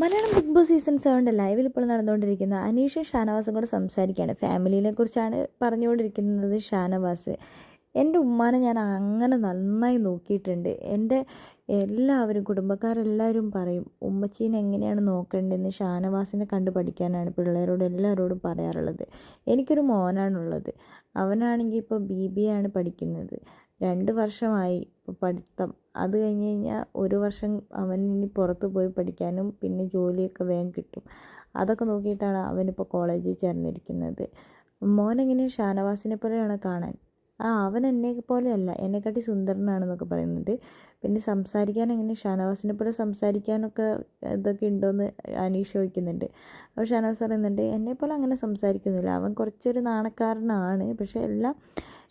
Malayalam big Boss season സെവന്റെ ലൈവിൽ ഇപ്പോൾ നടന്നുകൊണ്ടിരിക്കുന്ന അനീഷും ഷാനവാസും കൂടെ സംസാരിക്കുകയാണ്. ഫാമിലിനെ കുറിച്ചാണ് പറഞ്ഞുകൊണ്ടിരിക്കുന്നത് ഷാനവാസ്. എന്റെ ഉമ്മാനെ ഞാൻ അങ്ങനെ നന്നായി നോക്കിയിട്ടുണ്ട്. എന്റെ എല്ലാവരും കുടുംബക്കാരെല്ലാവരും പറയും ഉമ്മച്ചീനെ എങ്ങനെയാണ് നോക്കേണ്ടതെന്ന് ഷാനവാസിനെ കണ്ട് പഠിക്കാനാണ് പിള്ളേരോട് എല്ലാവരോടും പറയാറുള്ളത്. എനിക്കൊരു മോനാണുള്ളത്. അവനാണെങ്കിൽ ഇപ്പോൾ ബി ബി ആണ് പഠിക്കുന്നത്. രണ്ട് വർഷമായി പഠിത്തം. അത് കഴിഞ്ഞ് കഴിഞ്ഞാൽ ഒരു വർഷം അവൻ ഇനി പുറത്ത് പോയി പഠിക്കാനും പിന്നെ ജോലിയൊക്കെ വേഗം കിട്ടും. അതൊക്കെ നോക്കിയിട്ടാണ് അവനിപ്പോൾ കോളേജിൽ ചേർന്നിരിക്കുന്നത്. മോനെങ്ങനെ ഷാനവാസിനെ പോലെയാണ് കാണാൻ? ആ അവൻ എന്നെ പോലെയല്ല. എന്നെക്കാട്ടി സുന്ദരനാണെന്നൊക്കെ പറയുന്നുണ്ട്. പിന്നെ സംസാരിക്കാൻ എങ്ങനെ? ഷാനവാസിനെ പോലെ സംസാരിക്കാനൊക്കെ ഇതൊക്കെ ഉണ്ടോയെന്ന് അനീഷ് ചോദിക്കുന്നുണ്ട്. അപ്പോൾ ഷാനവാസ് പറയുന്നുണ്ട് എന്നെപ്പോലെ അങ്ങനെ സംസാരിക്കുന്നില്ല. അവൻ കുറച്ചൊരു നാണക്കാരനാണ്. പക്ഷേ എല്ലാം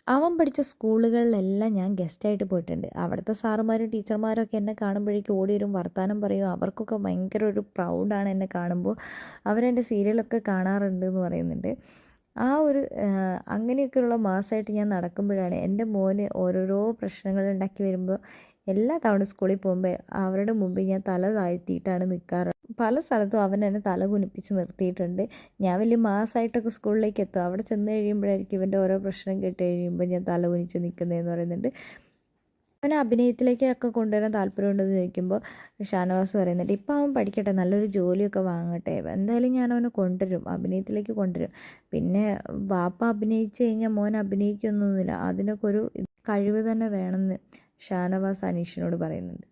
അവൻ പഠിച്ച സ്കൂളുകളിലെല്ലാം ഞാൻ ഗസ്റ്റായിട്ട് പോയിട്ടുണ്ട്. അവിടുത്തെ സാറുമാരും ടീച്ചർമാരും ഒക്കെ എന്നെ കാണുമ്പോഴേക്കും ഓടി വരും വർത്തമാനം പറയും. അവർക്കൊക്കെ ഭയങ്കര ഒരു പ്രൗഡാണ് എന്നെ കാണുമ്പോൾ. അവരെന്റെ സീരിയലൊക്കെ കാണാറുണ്ട് എന്ന് പറയുന്നുണ്ട്. ആ ഒരു അങ്ങനെയൊക്കെയുള്ള മാസമായിട്ട് ഞാൻ നടക്കുമ്പോഴാണ് എന്റെ മോന് ഓരോരോ പ്രശ്നങ്ങൾ ഉണ്ടാക്കി വരുമ്പോൾ എല്ലാ തവണ സ്കൂളിൽ പോകുമ്പോൾ അവരുടെ മുമ്പിൽ ഞാൻ തല താഴ്ത്തിയിട്ടാണ് നിൽക്കാറ് പല സ്ഥലത്തും അവൻ എന്നെ തല കുനിപ്പിച്ച് നിർത്തിയിട്ടുണ്ട്. ഞാൻ വലിയ മാസമായിട്ടൊക്കെ സ്കൂളിലേക്ക് എത്തും. അവിടെ ചെന്ന് കഴിയുമ്പോഴായിരിക്കും ഇവന്റെ ഓരോ പ്രശ്നം കേട്ട് കഴിയുമ്പോൾ ഞാൻ തല കുനിച്ച് നിൽക്കുന്നതെന്ന് പറയുന്നുണ്ട്. അവനെ അഭിനയത്തിലേക്കൊക്കെ കൊണ്ടുവരാൻ താല്പര്യമുണ്ടെന്ന് ചോദിക്കുമ്പോൾ ഷാനവാസ് പറയുന്നുണ്ട് ഇപ്പം അവൻ പഠിക്കട്ടെ നല്ലൊരു ജോലിയൊക്കെ വാങ്ങട്ടെ. എന്തായാലും ഞാൻ അവനെ കൊണ്ടുവരും അഭിനയത്തിലേക്ക് കൊണ്ടുവരും. പിന്നെ വാപ്പ അഭിനയിച്ച് കഴിഞ്ഞാൽ മോൻ അഭിനയിക്കൊന്നുമില്ല അതിനൊക്കെ ഒരു കഴിവ് തന്നെ വേണമെന്ന് ഷാനവാസ് അനീഷിനോട് പറയുന്നുണ്ട്.